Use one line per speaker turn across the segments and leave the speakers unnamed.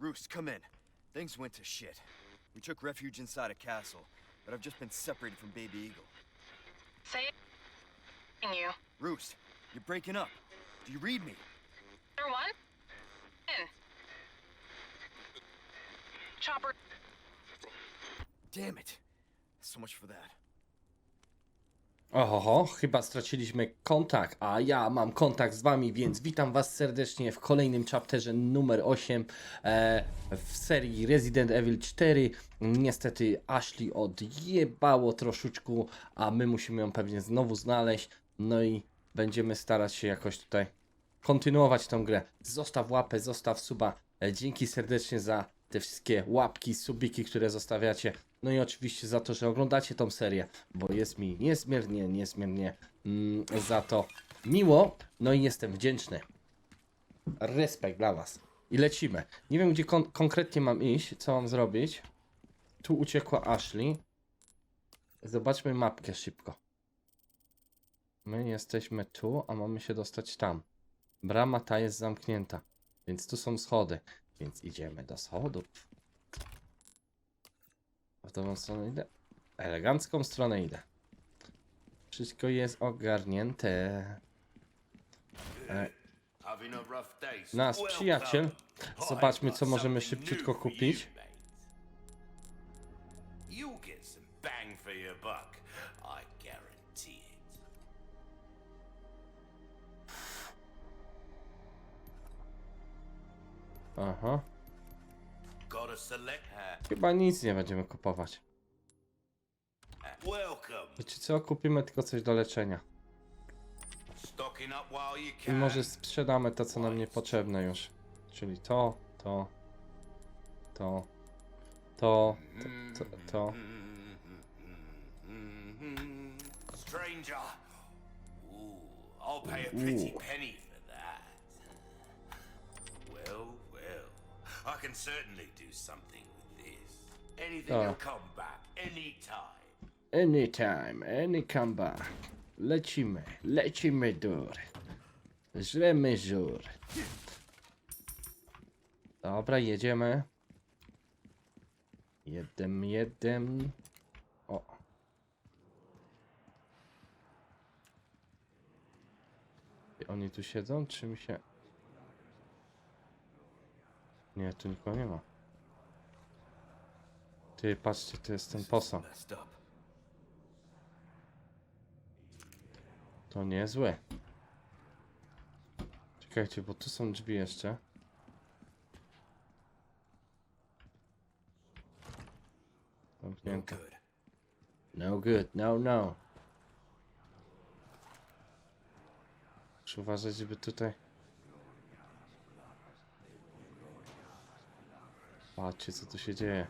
Roost, come in. Things went to shit. We took refuge inside a castle, but I've just been separated from Baby Eagle.
Saying you.
Roost, you're breaking up. Do you read me?
Number one? In. Chopper.
Damn it. So much for that.
Oho, chyba straciliśmy kontakt, a ja mam kontakt z wami, więc witam was serdecznie w kolejnym chapterze numer 8 e, w serii Resident Evil 4. Niestety Ashley odjebało troszeczkę, a my musimy ją pewnie znowu znaleźć, no i będziemy starać się jakoś tutaj kontynuować tą grę. Zostaw łapę, zostaw suba. E, Dzięki serdecznie za te wszystkie łapki, subiki, które zostawiacie. No i oczywiście za to, że oglądacie tą serię, bo jest mi niezmiernie, niezmiernie mm, za to miło. No i jestem wdzięczny. Respekt dla Was. I lecimy. Nie wiem, gdzie kon konkretnie mam iść, co mam zrobić. Tu uciekła Ashley. Zobaczmy mapkę szybko. My jesteśmy tu, a mamy się dostać tam. Brama ta jest zamknięta, więc tu są schody, więc idziemy do schodów. W tą stronę idę. Elegancką stronę idę. Wszystko jest ogarnięte. E. Nasz przyjaciel. Zobaczmy, co możemy szybciutko kupić. Aha. Chyba nic nie będziemy kupować. Wiecie co? Kupimy tylko coś do leczenia. I może sprzedamy to, co nam niepotrzebne już. Czyli to, to, to, to, to, to. to.
Stranger. Ooh, I'll pay a pretty penny I can certainly do something with this. Anything
Oh.
will come back anytime.
Anytime, any comeback. Lecimy, lecimy dur. Żremy żur. Dobra, jedziemy. Jedem, jedem. O. Oni tu siedzą, czy mi się... Nie, tu nikogo nie ma. Ty, patrzcie, to jest ten posąg. To niezłe. Czekajcie, bo tu są drzwi jeszcze.
No
Zamknięte.
good.
No good, no, no. Muszę uważać, żeby tutaj... Patrzcie, co tu się dzieje.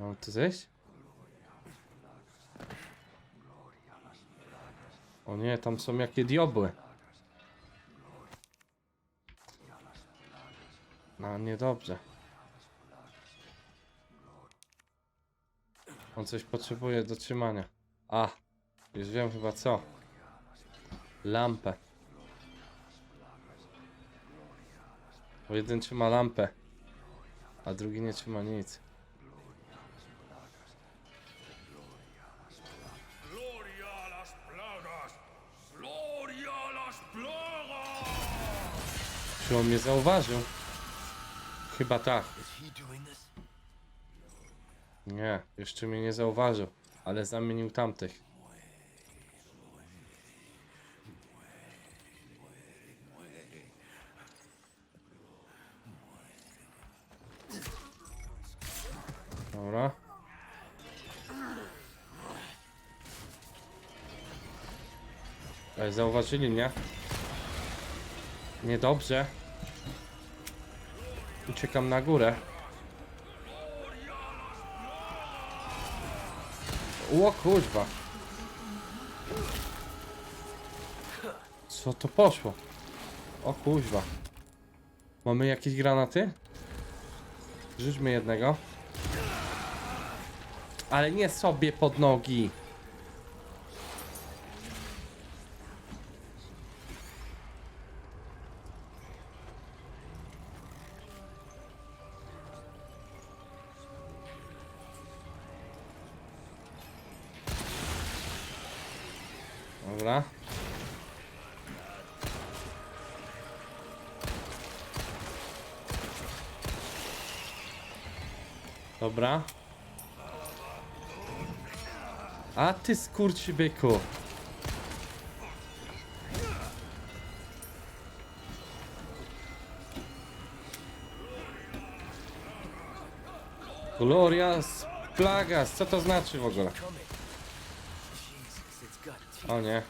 Mam tu zejść? O nie, tam są jakie diobły. No, niedobrze. On coś potrzebuje do trzymania. A, już wiem chyba co. Lampę. Bo jeden trzyma lampę, a drugi nie trzyma nic. Czy on mnie zauważył? Chyba tak. Nie, jeszcze mnie nie zauważył, ale zamienił tamtych. Dobra. Ej, zauważyli mnie. Niedobrze. Uciekam na górę. O kurwa. Co to poszło? O kurwa. Mamy jakieś granaty? Rzućmy jednego. Ale nie sobie pod nogi. Dobra. Dobra. A ty skurczy byku. Glorias Plagas, co to znaczy w ogóle? O nie.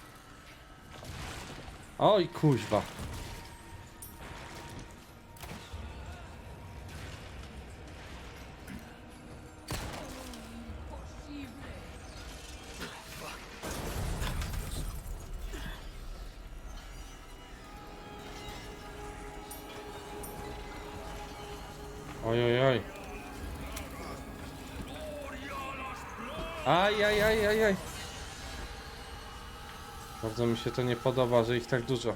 Oj kuźwa. Oj, oj, oj. Aj, aj, aj, aj, aj. Bardzo mi się to nie podoba, że ich tak dużo.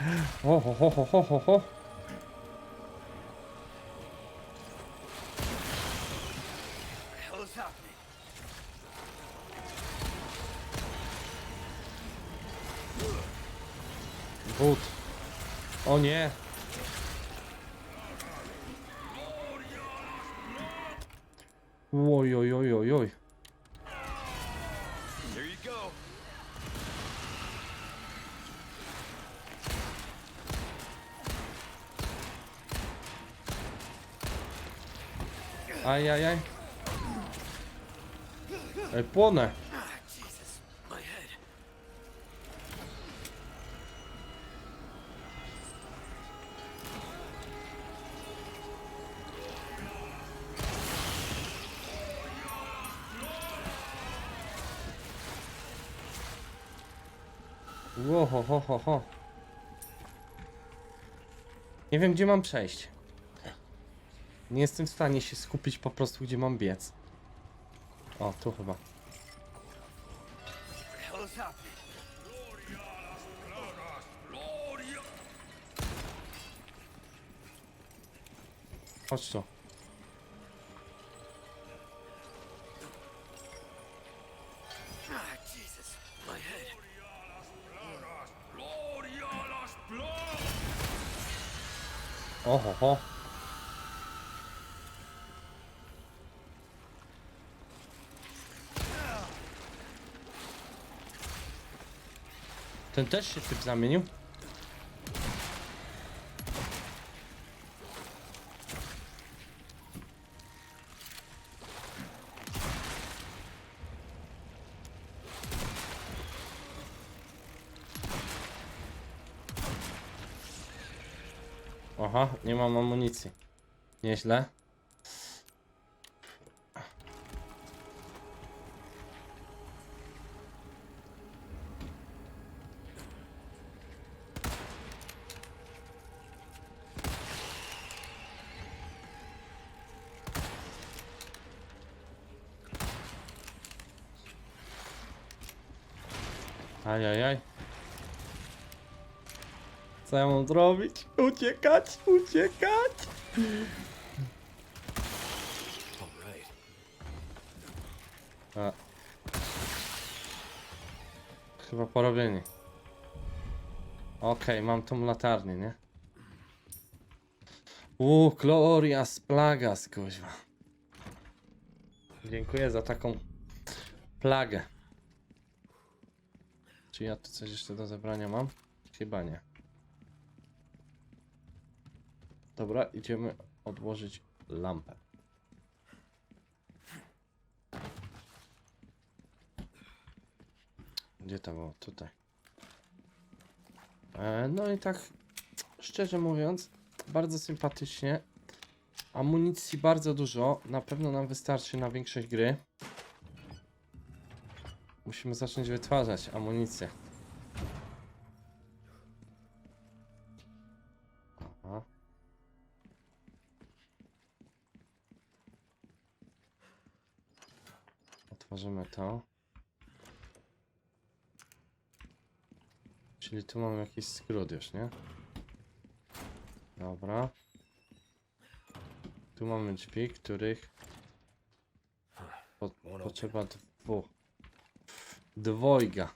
O, ho, ho, ho, ho, ho, ho. But. O nie. Oj, oj, oj, oj, oj. Aj, aj, aj. Ej, płonę. Ło, ho, ho, ho, ho. Nie wiem, gdzie mam przejść. Nie jestem w stanie się skupić po prostu, gdzie mam biec. O, tu chyba. Chodź tu. Oho, ho. Ten też się typ zamienił? Aha, nie mam amunicji. Nieźle. Ajajaj. Co ja mam zrobić? Uciekać, uciekać! A. Chyba porobieni. Okej, mam tą latarnię, nie? Uuu, Glorias Plagas, kuźwa. Dziękuję za taką plagę. Czy ja tu coś jeszcze do zebrania mam? Chyba nie. Dobra, idziemy odłożyć lampę. Gdzie to było? Tutaj. E, no i tak, szczerze mówiąc, bardzo sympatycznie. Amunicji bardzo dużo. Na pewno nam wystarczy na większość gry. Musimy zacząć wytwarzać amunicję. Aha. Otworzymy to. Czyli tu mamy jakiś skrót już, nie? Dobra. Tu mamy drzwi, których po, potrzeba dwóch. Dwojga.